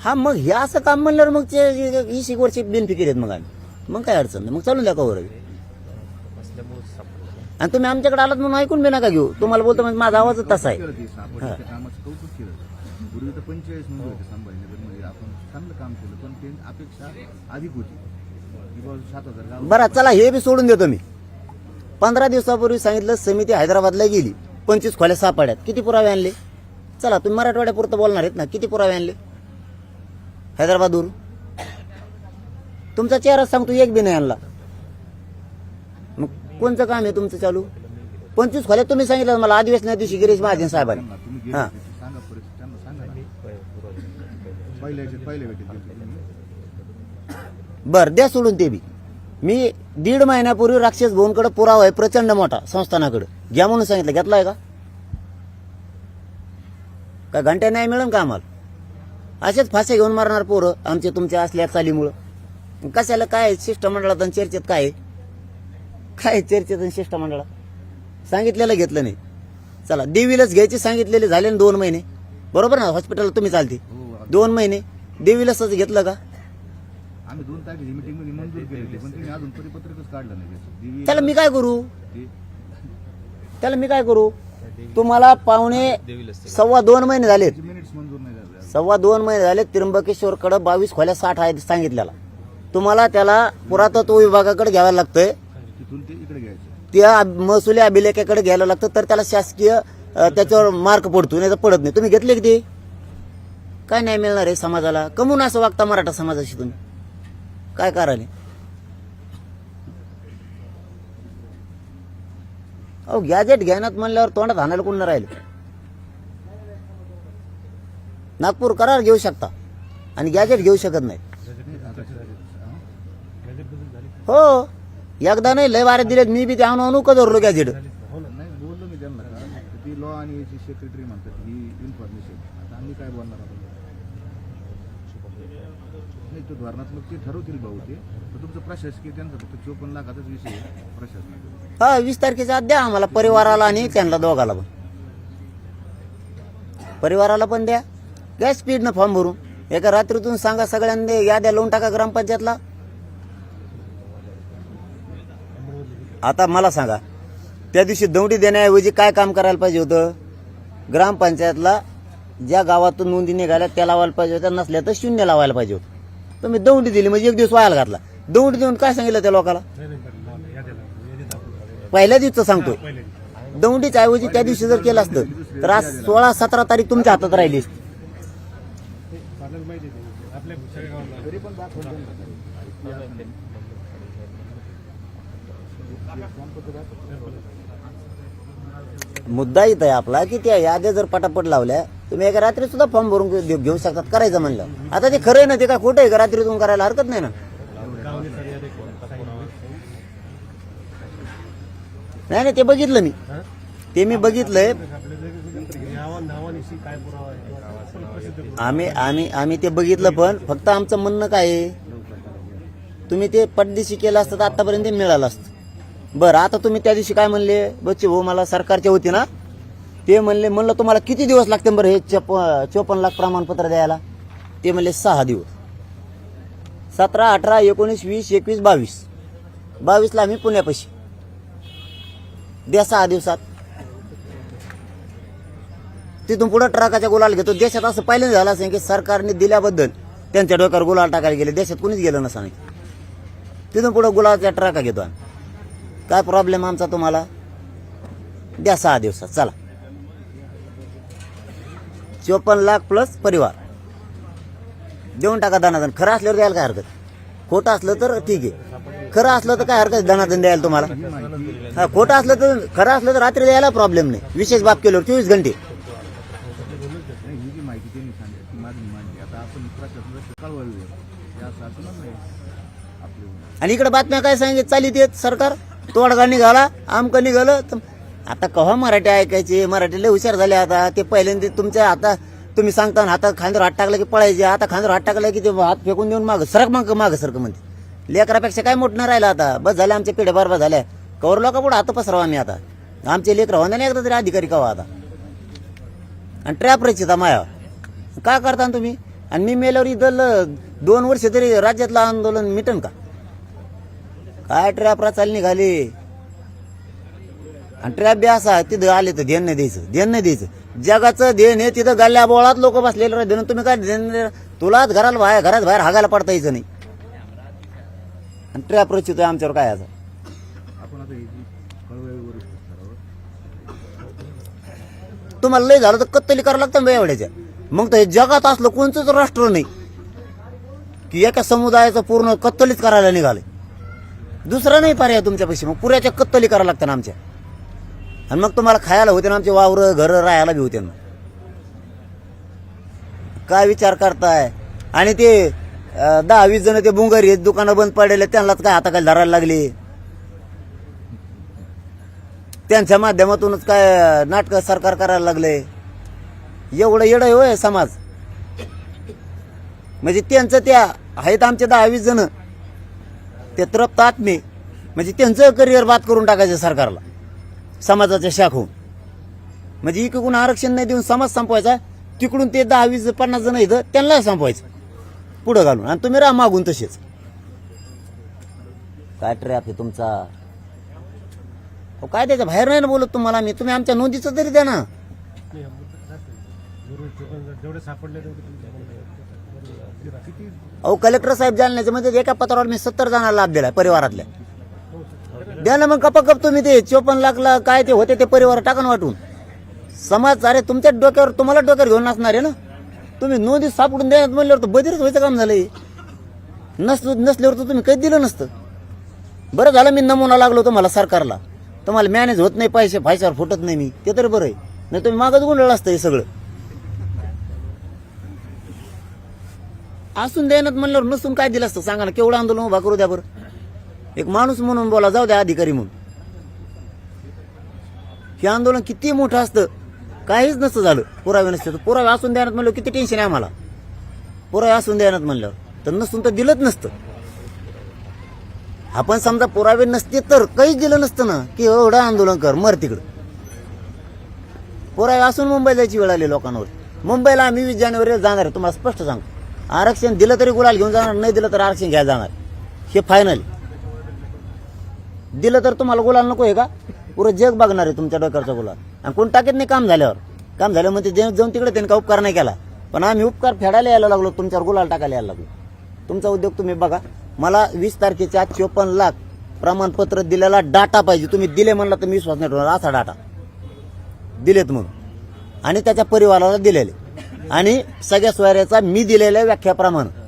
हा मग हे असं काम म्हणल्यावर मग ते ही शिकवरची बेनिफिकेट आहेत मग आम्ही. मग काय अडचण नाही. मग चालून द्या कवर आणि तुम्ही आमच्याकडे आलात म्हणून ऐकून बी नका घेऊ. तुम्हाला बोलतो म्हणजे माझा आवाज तसा आहे. पूर्वी तर पंचेचाळीस होते संभाजीनगरमध्ये आपण चांगलं काम केलं पण ते अपेक्षा अधिक होती. सात हजार बरं चला हे बी सोडून देतो मी. पंधरा दिवसापूर्वी सांगितलं समिती हैदराबादला गेली. पंचवीस खोल्या सापड्यात किती पुरावे आणले? चला तुम्ही मराठवाड्यापुरतं बोलणार आहेत ना. किती पुरावे आणले? हैदराबादवरून तुमचा चेहरा सांगतो एक बी नाही आणला. मग कोणचं काम आहे तुमचं चालू? पंचवीस खोल्या तुम्ही सांगितलं मला अधिवेशना दिवशी गिरीश महाजन साहेबांनी. हा. बर द्या सोडून ते बी. मी दीड महिन्यापूर्वी राक्षस भवनकडे पुरावा आहे प्रचंड मोठा संस्थानाकडे. घ्या म्हणून सांगितलं घेतलाय का? का घंट्या नाही मिळेल का आम्हाला? असेच फासे घेऊन मारणार पोरं आमचे तुमच्या असल्या चालीमुळं. कशाला काय शिष्टमंडळात आणि चर्चेत काय? काय चर्चेत आणि शिष्टमंडळात? सांगितलेलं घेतलं नाही. चला देवीलाच घ्यायचे सांगितलेले झाले ना दोन महिने. बरोबर ना? हॉस्पिटलला तुम्ही चालते. हो दोन महिने. देवीलाच घेतलं का? आम्ही दोन तारखेची मीटिंगमध्ये मंजूर केली होती पण तुम्ही अजून परिपत्रकच काढलं नाही त्याचं. दिवी- त्याला मी काय करू? त्याला मी काय करू? तुम्हाला पावणे सव्वा दोन महिने मिनिट्स मंजूर नाही झाले. सव्वा दोन महिने झाले त्र्यंबकेश्वरकडे बावीस खोल्या साठ आहेत सांगितलेला तुम्हाला त्याला पुरातत्व विभागाकडे घ्यावं लागतंय. त्या महसुली अभिलेखाकडे घ्यायला लागतं तर त्याला शासकीय त्याच्यावर मार्क पडतो नाही तर पडत नाही. तुम्ही घेतले की ते काय नाही मिळणार आहे समाजाला? कमून असं वागता मराठा समाजाशी तुम्ही? काय कराले अहो गॅजेट घेण्यात म्हणल्यावर तोंडात हाणायला कोण राहिलं? नागपूर करार घेऊ शकता. आणि गॅजेट घेऊ शकत नाही हो. एकदा नाही लय वारे दिलेत. मी बी ते आणू आणू का धरलो गॅजेट ही हा वीस तारखेच्या आत द्या आम्हाला. परिवाराला आणि त्यांना दोघाला पण. परिवाराला पण द्या. गॅस स्पीडनं फॉर्म भरून एका रात्रीतून सांगा सगळ्यांनी याद्या लावून टाका ग्रामपंचायतला. आता मला सांगा त्या दिवशी दौंडी देण्याऐवजी काय काम करायला पाहिजे होतं? ग्रामपंचायतला ज्या गावातून नोंदी निघाल्या त्या लावायला पाहिजे होत्या नसल्या तर शून्य लावायला पाहिजे होतं. तुम्ही दौंडी दिली म्हणजे एक दिवस व्हायला घातला. दौंडी देऊन काय सांगितलं त्या लोकाला? पहिल्या दिवस सांगतो दौंडीच्या ऐवजी त्या दिवशी जर केलं असतं तर आज सोळा सतरा तारीख तुमच्या हातात राहिली असती. तरी पण दाखवून मुद्दा इथं आहे आपला की त्या याद्या जर पटापट लावल्या तुम्ही एका रात्री सुद्धा फॉर्म भरून घेऊ घेऊ शकतात करायचं म्हणलं. आता ते खरं आहे ना ते काय खोटं आहे का? रात्रीतून करायला हरकत नाही ना. नाही नाही ते बघितलं मी. ते मी बघितलंय. आम्ही आम्ही आम्ही ते बघितलं पण फक्त आमचं म्हणणं काय आहे? तुम्ही ते पटदिशी केलं असतं तर आतापर्यंत ते मिळालं असतं. बरं आता तुम्ही त्या दिवशी काय म्हणले? बच्चे भाऊ मला सरकारच्या होती ना ते म्हणले म्हणलं तुम्हाला किती दिवस लागते बरं हे चप चोपन्न लाख प्रमाणपत्र द्यायला? ते म्हणले सहा दिवस. सतरा अठरा एकोणीस वीस एकवीस बावीस. बावीसला आम्ही पुण्यापाशी. द्या सहा दिवसात. तिथून पुढे ट्रकाच्या गुलाल घेतो. देशात असं पहिल्यांदा झालं असेल की सरकारने दिल्याबद्दल त्यांच्या डोक्यावर गुलाल टाकायला गेले. देशात कुणीच गेलं नसा नाही तिथून पुढे गुलालच्या ट्रका घेतो आम्ही. काय प्रॉब्लेम आमचा तुम्हाला? द्या सहा दिवसात. चला. चोपन्न लाख प्लस परिवार. देऊन टाका दनादन खरं असल्यावर द्यायला काय हरकत? खोटं असलं तर ठीक आहे. खरं असलं तर काय हरकत दनादन द्यायला तुम्हाला? हा खोटं असलं तर खरं असलं तर रात्री द्यायला प्रॉब्लेम नाही. विशेष बाब केल्यावर चोवीस घंटे नाही ही जी माहिती त्यांनी सांगितली ती माझी मांडली आता आपण कळवावी हे असं आणि इकडे बातम्या काय सांगितलं? चाली देत सरकार. तोडगा निघाला आमकं निघालं. तर आता कव्हा मराठी ऐकायचे? मराठी लय हुशार झाले आता. ते पहिल्यांदा तुमच्या आता तुम्ही सांगता हातात खांद्यावर हात टाकला की पळायचे. आता खांद्यावर हात टाकला की ते हात फेकून देऊन माग सरक माग माग सरक म्हणते. लेकरापेक्षा काय मोठं नाही राहिलं आता. बस झालं आमच्या पिढ्या बरबा झाल्या कवर लोका पुढे हात पसरावा आम्ही आता. आमचे लेकर होणार नाही एकदा तरी अधिकारी कवा आता. आणि ट्रॅप रचिता माया. काय करता ना तुम्ही? आणि मी मेल्यावर इथं दोन वर्ष तरी राज्यातलं आंदोलन मिटन का? काय ट्रॅप चाल निघाली आणि ट्रॅप बी असा तिथं आले तर ध्यान नाही द्यायचं ध्यान नाही द्यायचं. जगाचं ध्येय आहे तिथं गल्ल्या बोळात लोक बसलेले राहते तुम्ही काय ध्यान नाही- तुलाच घराला बाहेर घरात बाहेर हागायला पडता यायचं नाही. आणि ट्रॅप रचितोय आमच्यावर काय असं आता तुम्हाला लय झालं तर कत्तली करावं लागतं एवढ्याच्या. मग तर हे जगात असलं कोणतंच राष्ट्र नाही. की एका समुदायाचं पूर्ण कत्तलीच करायला निघाले. दुसरा नाही पर्याय तुमच्यापाशी. मग पुऱ्याच्या कत्तली करायला लागतं ना आमच्या. आणि मग तुम्हाला खायला होते ना आमचे वावर घर राहायला बी होते ना. काय विचार करताय? आणि ते दहा वीस जण ते बुंगारी आहेत दुकानं बंद पडलेले त्यांनाच काय हाताखाली धरायला लागले? त्यांच्या माध्यमातूनच काय नाटक सरकार करायला लागले? एवढं येडं आहे होय समाज. म्हणजे त्यांचं त्या आहेत आमचे दहा वीस जण. ते तृप्त आत्मे. म्हणजे त्यांचं करिअर बाद करून टाकायचं सरकारला. समाजाच्या शाख होऊन म्हणजे इकडून आरक्षण नाही देऊन समाज संपवायचा तिकडून ते दहा वीस पन्नास जण येतं त्यांना संपवायचं. पुढं घालून. आणि तुम्ही राहा मागून तसेच. काय ट्रॅप आहे तुमचा? अहो, काय त्याच्या बाहेर नाही ना बोलत तुम्हाला मी. तुम्ही आमच्या नोंदीचं तरी द्या ना. अहो कलेक्टर साहेब जालण्याचे म्हणजे एका पत्रावर मी सत्तर जणांना लाभ दिलाय परिवारातल्या. द्या ना मग कपकप तुम्ही ते चोपन्न लाखला काय ते होते ते परिवार टाकून वाटून. समाज अरे तुमच्या डोक्यावर तुम्हाला डोक्यावर घेऊन नसणार आहे ना? तुम्ही नोंदी सापडून द्या म्हणल्यावर तर बदिरच व्हायचं काम झालंय. नस नसल्यावर तर तुम्ही काही दिलं नसतं. बरं झालं मी नमुना लागलो तुम्हाला सरकारला. तुम्हाला मॅनेज होत नाही पैसे पैशावर फुटत नाही मी. ते तर बरं आहे. नाही तुम्ही मागच गुंडळ असतं हे सगळं. असून देण्यात म्हणल्यावर नसून काय दिलं असतं? सांगा ना केवढं आंदोलन उभा करू द्या बरं. एक माणूस म्हणून बोला जाऊ द्या अधिकारी म्हणून. हे आंदोलन किती मोठं असतं? काहीच नसतं झालं. पुरावे नसते. तर पुरावे असून देण्यात म्हणलं किती टेन्शन आहे आम्हाला? पुरावे असून देण्यात म्हणलं तर नसून तर दिलंच नसतं. आपण समजा पुरावे नसते तर काहीच दिलं नसतं ना की एवढं आंदोलन कर मर तिकडं. पुरावे असून मुंबई जायची वेळ आली लोकांवर. मुंबईला आम्ही वीस जानेवारीला जाणार आहे. तुम्हाला स्पष्ट सांगतो. आरक्षण दिलं तरी गुलाल घेऊन जाणार नाही दिलं तर आरक्षण घ्यायला जाणार. हे फायनल दिलं तर तुम्हाला गुलाल नको आहे का? पुरं जग बघणार आहे तुमच्या डोक्याचा गुलाल. आणि कोण टाकत नाही काम झाल्यावर. काम झालं म्हणजे जे- जाऊन तिकडे त्यांनी का उपकार नाही केला. पण आम्ही उपकार फेडायला यायला लागलो तुमच्यावर गुलाल टाकायला यायला लागलो. तुमचा उद्योग तुम्ही बघा. मला वीस तारखेच्या चोपन्न लाख प्रमाणपत्र दिलेला डाटा पाहिजे. तुम्ही दिले म्हणला तर मी विश्वास नाही ठेवणार. असा डाटा. दिलेत म्हणून. आणि त्याच्या परिवाराला दिलेले. आणि सगळ्या सोयऱ्याचा मी दिलेल्या व्याख्याप्रमाणे.